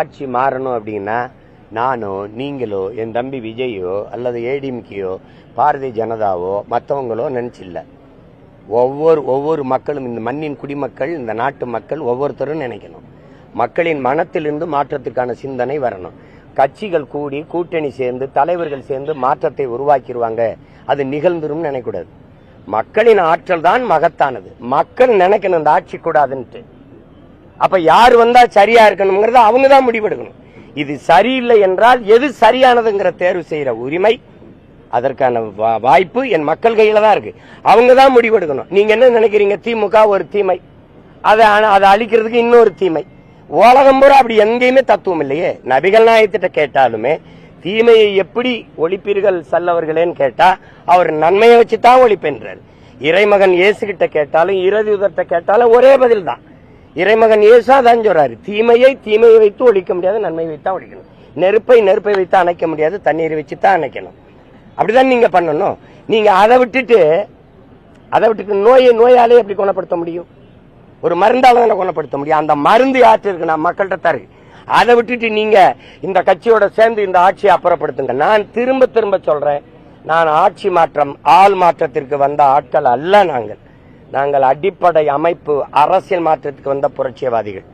ஆட்சி மாறணும் அப்படின்னா நானோ நீங்களோ என் தம்பி விஜயோ அல்லது ஏடிஎம்கேயோ பாரதிய ஜனதாவோ மற்றவங்களோ நினைச்சில்ல. ஒவ்வொரு ஒவ்வொரு மக்களும் இந்த மண்ணின் குடிமக்கள் இந்த நாட்டு மக்கள் ஒவ்வொருத்தரும் நினைக்கணும். மக்களின் மனத்திலிருந்து மாற்றத்துக்கான சிந்தனை வரணும். கட்சிகள் கூடி கூட்டணி சேர்ந்து தலைவர்கள் சேர்ந்து மாற்றத்தை உருவாக்கிடுவாங்க அது நிகழ்ந்துரும் நினைக்கூடாது மக்களின் ஆற்றல் தான் மகத்தானது. மக்கள் நினைக்கணும் இந்த ஆட்சி கூடாதுன்ட்டு. அப்ப யார் வந்தா சரியா இருக்கணுங்கிறத அவங்க தான் முடிவெடுக்கணும். இது சரியில்லை என்றால் எது சரியானதுங்கிற தேர்வு செய்யற உரிமை அதற்கான வா- வாய்ப்பு என் மக்கள் கையில தான் இருக்கு. அவங்க தான் முடிவெடுக்கணும். நீங்க என்ன நினைக்கிறீங்க? திமுக ஒரு தீமை. அதை அதை அழிக்கிறதுக்கு இன்னொரு தீமை. உலகம் பூரா அப்படி எங்கேயுமே தத்துவம் இல்லையே. நபிகள் நாயத்திட்ட கேட்டாலுமே தீமையை எப்படி ஒழிப்பீர்கள் செல்லவர்களேன்னு கேட்டா அவர் நன்மையை வச்சு தான் ஒழிப்பென்றார். இறைமகன் இயேசுகிட்ட கேட்டாலும் கேட்டாலும் இறுதியுதர்கிட்ட கேட்டாலும் ஒரே பதில் தான் இறைமகன் இயேசா தான் சொல்றாரு. தீமையை தீமையை வைத்து ஒழிக்க முடியாது நன்மை வைத்து தான் ஒழிக்கணும். நெருப்பை நெருப்பை வைத்து அணைக்க முடியாது தண்ணீரை வச்சு தான் அணைக்கணும். அப்படிதான் நீங்க பண்ணணும். நீங்க அதை விட்டுட்டு அதை விட்டுட்டு நோயை நோயாலே எப்படி குணப்படுத்த முடியும்? ஒரு மருந்தால தானே குணப்படுத்த முடியும். அந்த மருந்து யாற்று இருக்கு? நான் மக்கள்கிட்ட தரு அதை விட்டுட்டு நீங்க இந்த கட்சியோட சேர்ந்து இந்த ஆட்சியை அப்புறப்படுத்துங்க. நான் திரும்ப திரும்ப சொல்றேன். நான் ஆட்சி மாற்றம் ஆள் மாற்றத்திற்கு வந்த ஆட்கள் அல்ல நாங்கள். நாங்கள் அடிப்படை அமைப்பு அரசியல் மாற்றத்துக்கு வந்த புரட்சியவாதிகள்.